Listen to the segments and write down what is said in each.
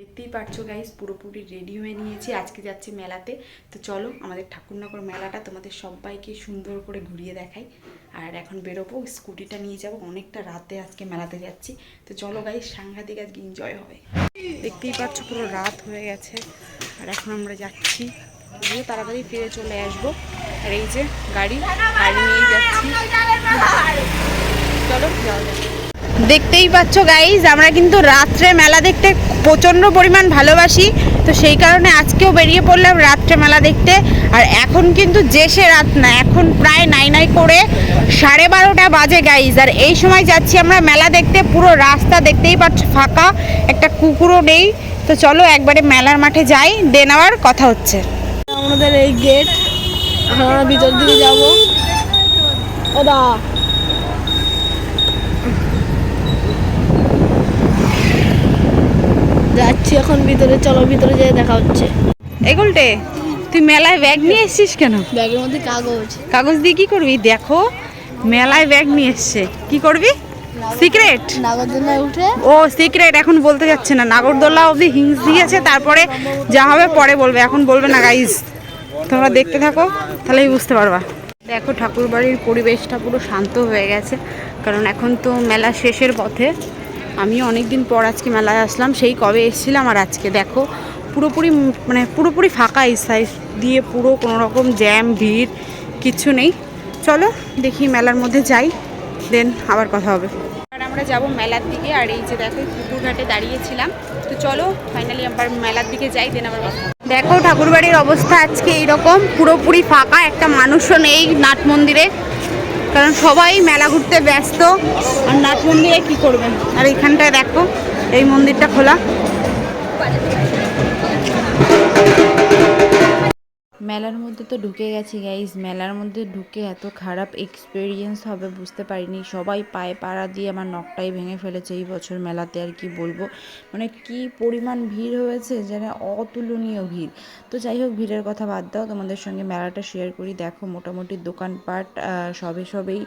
দেখতেই পারছ গাইস পুরোপুরি রেডি হয়ে নিয়েছি। আজকে যাচ্ছি মেলাতে। তো চলো, আমাদের ঠাকুরনগর মেলাটা তোমাদের সবাইকে সুন্দর করে ঘুরিয়ে দেখাই। আর এখন বেরোবো, স্কুটিটা নিয়ে যাব। অনেকটা রাতে আজকে মেলাতে যাচ্ছি। তো চলো গাইস সাংঘাতিক আজকে এনজয় হবে। দেখতেই পাচ্ছ, পুরো রাত হয়ে গেছে। আর এখন আমরা যাচ্ছি। গিয়ে তাড়াতাড়ি ফিরে চলে আসব। আর এই যে গাড়ি গাড়ি নিয়ে যাচ্ছি। চলো, যাওয়া যাক। দেখতেই পাচ্ছ গাইজ আমরা কিন্তু রাত্রে মেলা দেখতে প্রচণ্ড পরিমাণ ভালোবাসি। তো সেই কারণে আজকেও বেরিয়ে পড়লাম রাত্রে মেলা দেখতে। আর এখন কিন্তু যে সে রাত না, এখন প্রায় নাই নাই করে সাড়ে বারোটা বাজে গাইজ আর এই সময় যাচ্ছি আমরা মেলা দেখতে, পুরো রাস্তা দেখতেই পাচ্ছ, ফাঁকা, একটা কুকুরও নেই। তো চলো একবারে মেলার মাঠে যাই দেন আবার কথা হচ্ছে। আমাদের এই গেট আমরা ভিতর দিকে যাব। যাচ্ছি এখন ভিতরে চলো ভিতরে যেয়ে দেখা হচ্ছে। এগুলটে তুই মেলায় ব্যাগ নিয়ে এসছিস কেন? ব্যাগের মধ্যে কাগজ। কাগজ দিয়ে কি করবি? দেখো মেলায় ব্যাগ নিয়ে এসছে। কি করবি? সিক্রেট? নাগরদোলায় উঠে ও সিক্রেট এখন বলতে যাচ্ছে না। নাগরদোলা অবধি হিংস দিয়েছে তারপরে যা হবে পরে বলবে। এখন বলবে না গাইজ তোমরা দেখতে থাকো তাহলেই বুঝতে পারবা। দেখো ঠাকুরবাড়ির পরিবেশটা পুরো শান্ত হয়ে গেছে। কারণ এখন তো মেলা শেষের পথে। আমি অনেক দিন পর আজকে মেলায় আসলাম, সেই কবে এসেছিলাম আর আজকে দেখো, পুরোপুরি মানে পুরোপুরি ফাঁকা এই দিয়ে পুরো কোনো রকম জ্যাম ভিড় কিচ্ছু নেই। চলো দেখি মেলার মধ্যে যাই দেন আবার কথা হবে। আর আমরা যাব মেলার দিকে, আর এই যে দেখো পুকুরঘাটে দাঁড়িয়েছিলাম। তো চলো ফাইনালি আবার মেলার দিকে যাই দেন আবার কথা দেখো ঠাকুরবাড়ির অবস্থা আজকে এইরকম, পুরোপুরি ফাঁকা, একটা মানুষও নেই নাট মন্দিরে। কারণ সবাই মেলা ঘুরতে ব্যস্ত। আর নাট মন্দিরে কি করবেন? আর এখানটায় দেখো, এই মন্দিরটা খোলা। মেলার মধ্যে তো ঢুকে গেছি গাইজ মেলার মধ্যে ঢুকে এত খারাপ এক্সপিরিয়েন্স হবে, বুঝতে পারিনি। সবাই পায়ে পাড়া দিয়ে আমার নখটাই ভেঙে ফেলেছে এই বছর মেলাতে, আর কি বলব? মানে কি পরিমাণ ভিড় হয়েছে, যেন অতুলনীয় ভিড়। তো যাই হোক, ভিড়ের কথা বাদ দাও, তোমাদের সঙ্গে মেলাটা শেয়ার করি। দেখো, মোটামুটি দোকানপাট সবে সবেই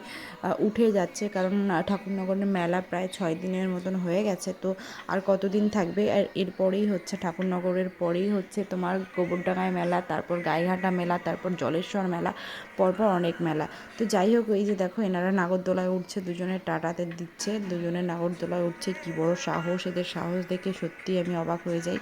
উঠে যাচ্ছে, কারণ ঠাকুরনগরের মেলা প্রায় ছয় দিনের মতন হয়ে গেছে। তো আর কতদিন থাকবে? আর এরপরেই হচ্ছে, ঠাকুরনগরের পরেই হচ্ছে তোমার গোবরডাঙ্গায় মেলা, তারপর গাইঘাটা মেলা, তারপর জলেশ্বর মেলা, পরপর অনেক মেলা। তো যাই হোক, এই যে দেখো, এনারা নাগরদোলায় উঠছে, দুজনে টাটাতে দিচ্ছে, দুজনে নাগরদোলায় উঠছে, কি বড় সাহস, এদের সাহস দেখে সত্যি আমি অবাক হয়ে যাই।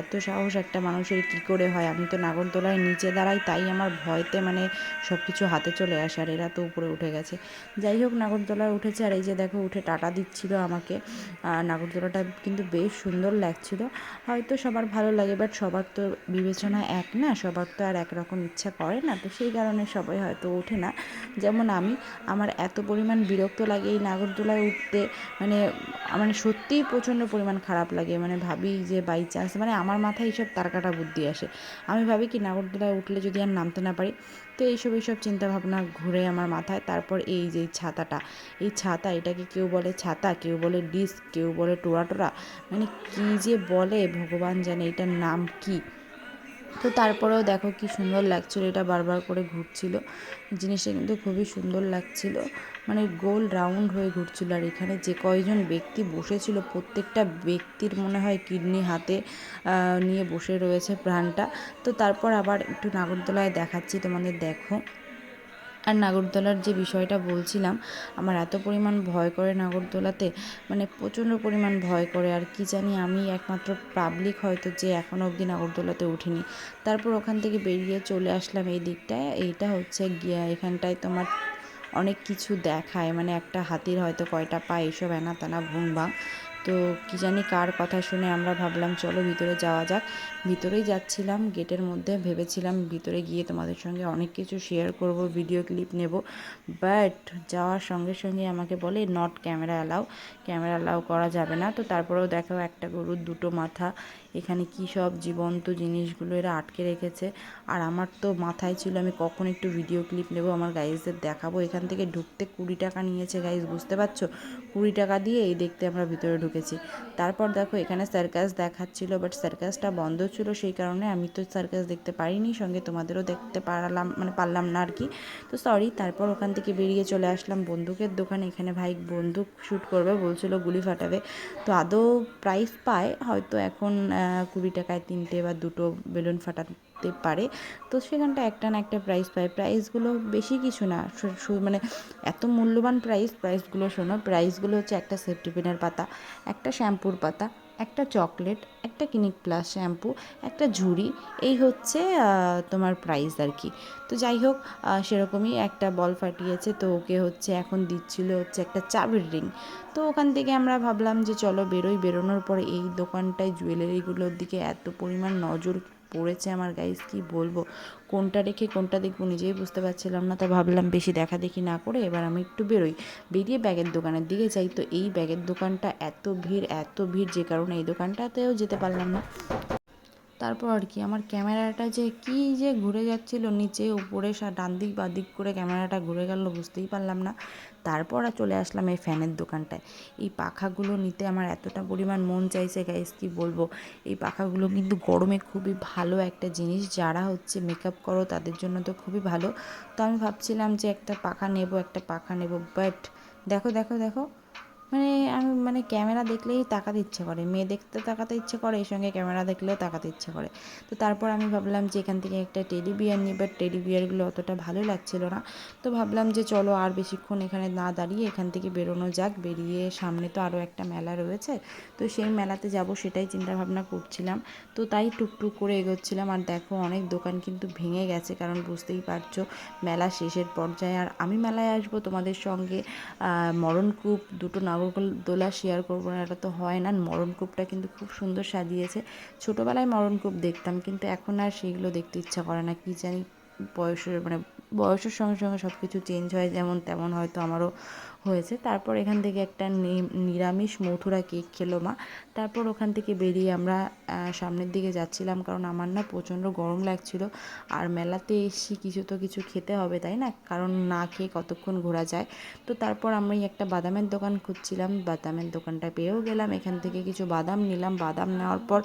এত সাহস একটা মানুষের কি করে হয়? আমি তো নাগরদোলায় নিচে দাঁড়াই, তাই আমার ভয়তে মানে সব কিছু হাতে চলে আসে, আর এরা তো উপরে উঠে গেছে। যাই হোক, নাগরদোলায় উঠেছে, আর এই যে দেখো, উঠে টাটা দিচ্ছিল আমাকে। নাগরদোলাটা কিন্তু বেশ সুন্দর লাগছিল। হয়তো সবার ভালো লাগে, বাট সবার তো বিবেচনা এক না, সবার তো আর একরকম ইচ্ছা করে না, তো সেই কারণে সবাই হয়তো ওঠে না। যেমন আমি, আমার এত পরিমাণ বিরক্ত লাগে এই নাগরদোলায় উঠতে মানে মানে সত্যিই প্রচণ্ড পরিমাণ খারাপ লাগে। মানে ভাবি যে বাই চান্স মানে আমার মাথায় এইসব তারকাটা বুদ্ধি আসে। আমি ভাবি কি নাগরদোলায় উঠলে যদি আর নামতে না পারি, তো এইসব এইসব চিন্তাভাবনা ঘুরে আমার মাথায়। তারপর এই যে ছাতাটা, এই ছাতা, এটাকে কেউ বলে ছাতা, কেউ বলে ডিস্ক কেউ বলে টোরা টোরা মানে কী যে বলে ভগবান জানে এটার নাম কি? তো তারপরেও দেখো কি সুন্দর লাগছিল। এটা বারবার করে ঘুরছিল। জিনিসটা কিন্তু খুবই সুন্দর লাগছিল। মানে গোল রাউন্ড হয়ে ঘুরছিল। আর এখানে যে কয়জন ব্যক্তি বসেছিল, প্রত্যেকটা ব্যক্তির মনে হয় কিডনি হাতে নিয়ে বসে রয়েছে প্রাণটা। তো তারপর আবার একটু নাগরদোলায় দেখাচ্ছি তোমাদের, দেখো। আর নাগরদোলার যে বিষয়টা বলছিলাম, আমার এত পরিমাণ ভয় করে নাগরদোলাতে মানে প্রচণ্ড পরিমাণ ভয় করে আর কি জানি আমি একমাত্র পাবলিক হয়তো যে এখনও অবধি নাগরদোলাতে উঠিনি তারপর ওখান থেকে বেরিয়ে চলে আসলাম এই দিকটায়। এইটা হচ্ছে গিয়া এখানটায় তোমার অনেক কিছু দেখায় মানে একটা হাতির হয়তো কয়টা পা, এইসব এনা তেনা ভাং তো কি জানি কার কথা শুনে আমরা ভাবলাম, চলো ভিতরে যাওয়া যাক। ভিতরেই যাচ্ছিলাম, গেটের মধ্যে ভেবেছিলাম ভিতরে গিয়ে তোমাদের সঙ্গে অনেক কিছু শেয়ার করব ভিডিও ক্লিপ নেব। বাট যাওয়ার সঙ্গে সঙ্গে আমাকে বলে not camera allow camera allow করা যাবে না। তো তারপরেও দেখো একটা গরুর দুটো মাথা এখানে কি সব জীবন্ত জিনিসগুলো এরা আটকে রেখেছে। আর আমার তো মাথায় ছিল আমি কখন একটু ভিডিও ক্লিপ নেব, আমার গাইজদের দেখাবো। এখান থেকে ঢুকতে কুড়ি টাকা নিয়েছে গাইজ বুঝতে পারছ? কুড়ি টাকা দিয়ে এই দেখতে আমরা ভিতরে ঢুকেছি। তারপর দেখো, এখানে সার্কাস দেখাচ্ছিল বাট সার্কাসটা বন্ধ ছিল, সেই কারণে আমি তো সার্কাস দেখতে পারিনি, সঙ্গে তোমাদেরও দেখতে পারলাম মানে পারলাম না আর কি তো সরি তারপর ওখান থেকে বেরিয়ে চলে আসলাম বন্দুকের দোকানে। এখানে ভাই বন্দুক শ্যুট করবে, বলছিল গুলি ফাটাবে। তো আদৌ প্রাইস পায়, হয়তো এখন কুড়ি টাকায় তিনটে বা দুটো বেলুন ফাটাতে পারে। তো সেখানটা একটা না একটা প্রাইস পায়। প্রাইসগুলো বেশি কিছু না। মানে এত মূল্যবান প্রাইস প্রাইসগুলো শোনো। প্রাইসগুলো হচ্ছে একটা সেফটি পিনের পাতা, একটা শ্যাম্পুর পাতা, একটা চকলেট একটা ক্লিনিক প্লাস শ্যাম্পু একটা ঝুড়ি, এই হচ্ছে তোমার প্রাইস আর কি। তো যাই হোক সেরকমই একটা বল ফাটিয়েছে, তো ওকে হচ্ছে এখন দিচ্ছিল হচ্ছে একটা চাবির রিং তো ওখান থেকে আমরা ভাবলাম যে চলো বেরোই, বেরোনোর পরে এই দোকানটায় জুয়েলারিগুলোর দিকে এত পরিমাণ নজর পড়েছে আমার গাইস কি বলব? কোনটা রেখে কোনটা দেখব নিজেই বুঝতে পারছিলাম না, তা ভাবলাম বেশি দেখা দেখি না করে এবার আমি একটু বেরোই। বেরিয়ে ব্যাগের দোকানের দিকে যাই, তো এই ব্যাগের দোকানটা এত ভিড় এত ভিড় যে কারণে এই দোকানটাতেও যেতে পারলাম না। তারপর আর কি, আমার ক্যামেরাটা যে কি যে ঘুরে যাচ্ছিল নিচে, উপরে ডান দিক, বা দিক করে ক্যামেরাটা ঘুরে গেল, বুঝতেই পারলাম না। তারপর আর চলে আসলাম এই ফ্যানের দোকানটায়। এই পাখাগুলো নিতে আমার এতটা পরিমাণ মন চাইছে গাইস কি বলব? এই পাখাগুলো কিন্তু গরমে খুবই ভালো একটা জিনিস। যারা হচ্ছে মেকআপ করো, তাদের জন্য তো খুবই ভালো। তো আমি ভাবছিলাম যে একটা পাখা নেব, একটা পাখা নেব বাট দেখো দেখো দেখো। মানে আমি মানে ক্যামেরা দেখলেই তাকাতে ইচ্ছে করে। মেয়ে দেখতে তাকাতে ইচ্ছে করে এই সঙ্গে ক্যামেরা দেখলেও তাকাতে ইচ্ছে করে। তো তারপর আমি ভাবলাম যে এখান থেকে একটা টেডি বিয়ার নিই বাট টেডি বিয়ারগুলো অতটা ভালো লাগছিল না। তো ভাবলাম যে চলো আর বেশিক্ষণ এখানে না দাঁড়িয়ে এখান থেকে বেরোনো যাক। বেরিয়ে সামনে তো আরও একটা মেলা রয়েছে। তো সেই মেলাতে যাব সেটাই চিন্তা ভাবনা করছিলাম। তো তাই টুকটুক করে এগোচ্ছিলাম। আর দেখো অনেক দোকান কিন্তু ভেঙে গেছে, কারণ বুঝতেই পারছ মেলা শেষের পর্যায়ে। আর আমি মেলায় আসব তোমাদের সঙ্গে। মরণকূপ দুটো নাগরদোলা শেয়ার করব না, এটা তো হয় না। মরণকূপটা কিন্তু খুব সুন্দর সাজিয়েছে। ছোটোবেলায় মরণকূপ দেখতাম, কিন্তু এখন আর সেইগুলো দেখতে ইচ্ছা করে না। কি জানি বয়সের মানে বয়সের সঙ্গে সঙ্গে সব কিছু চেঞ্জ হয়, যেমন তেমন হয়তো আমারও হয়েছে। তারপর এখান থেকে একটা নিরামিষ মথুরা কেক খেলো মা। তারপর ওখান থেকে বেরিয়ে আমরা সামনের দিকে যাচ্ছিলাম কারণ আমার না প্রচণ্ড গরম লাগছিল। আর মেলাতে এসছি কিছু তো কিছু খেতে হবে, তাই না? কারণ না খেয়ে কতক্ষণ ঘোরা যায়? তো তারপর আমি একটা বাদামের দোকান খুঁজছিলাম। বাদামের দোকানটা পেয়েও গেলাম। এখান থেকে কিছু বাদাম নিলাম। বাদাম নেওয়ার পর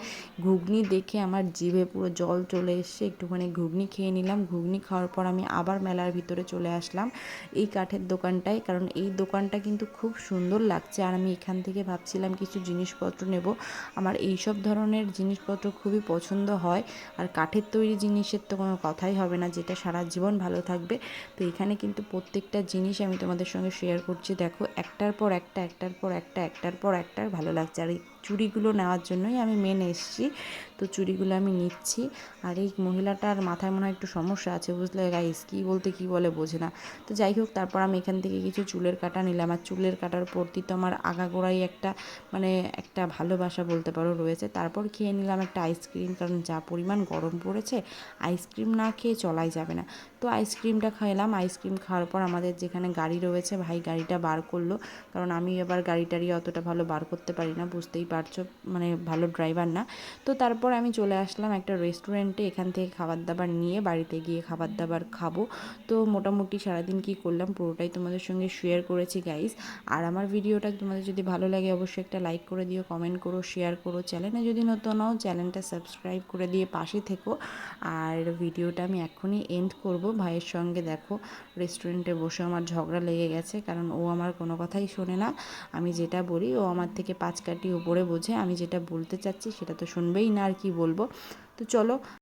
ঘুগনি দেখে আমার জিভে পুরো জল চলে এসছে। একটুখানি ঘুগনি খেয়ে নিলাম। ঘুগনি খাওয়ার পর আমি আবার মেলার ভিতরে চলে আসলাম। এই কাঠের দোকানটায় কারণ এই দোকানটা কিন্তু খুব সুন্দর লাগছে। আর আমি এখান থেকে ভাবছিলাম কিছু জিনিসপত্র নেব। আমার এই সব ধরনের জিনিসপত্র খুবই পছন্দ হয়। আর কাঠের তৈরি জিনিসের তো কোনো কথাই হবে না, যেটা সারা জীবন ভালো থাকবে। তো এখানে কিন্তু প্রত্যেকটা জিনিস আমি তোমাদের সঙ্গে শেয়ার করছি। দেখো, একটার পর একটা, একটার পর একটা, একটার পর একটা ভালো লাগছে। আর এই চুড়িগুলো নেওয়ার জন্যই আমি মেন এসেছি। তো চুড়িগুলো আমি নিচ্ছি। আর এই মহিলাটার মাথায় মনে হয় একটু সমস্যা আছে, বুঝলে গাইস কী বলতে কী বলে বোঝে না। তো যাই হোক, তারপর আমি এখান থেকে কিছু চুলের কাটা নিলাম। আর চুলের কাটার প্রতি তো আমার আগাগোড়াই একটা মানে একটা ভালোবাসা বলতে পারো রয়েছে। তারপর খেয়ে নিলাম একটা আইসক্রিম কারণ যা পরিমাণ গরম পড়েছে আইসক্রিম না খেয়ে চলাই যাবে না। তো আইসক্রিমটা খাইলাম। আইসক্রিম খাওয়ার পর আমাদের যেখানে গাড়ি রয়েছে, ভাই গাড়িটা বার করল। কারণ আমি এবার গাড়ি টাড়ি অতটা ভালো বার করতে পারি না, বুঝতেই পারছ মানে ভালো ড্রাইভার না। তো তারপর আমি চলে আসলাম একটা রেস্টুরেন্টে এখান থেকে খাবার দাবার নিয়ে বাড়িতে গিয়ে খাবার দাবার খাব। তো মোটামুটি সারাদিন কি করলাম পুরোটাই তোমাদের সঙ্গে শেয়ার করেছি গাইস আর আমার ভিডিওটা তোমাদের যদি ভালো লাগে, অবশ্যই একটা লাইক করে দিও কমেন্ট করো শেয়ার করো চ্যানেলে যদি নতুন হও চ্যানেলটা সাবস্ক্রাইব করে দিয়ে পাশে থেকো। আর ভিডিওটা আমি এখনই এন্ড করব। ভাইয়ের সঙ্গে দেখো রেস্টুরেন্টে বসে আমার ঝগড়া লেগে গেছে, কারণ ও আমার কোনো কথাই শোনে না। আমি যেটা বলি, ও আমার থেকে পাঁচ কাটি উপরে বোঝে, আমি যেটা বলতে চাচ্ছি সেটা তো শুনবেই না আর কি বলব। তো চলো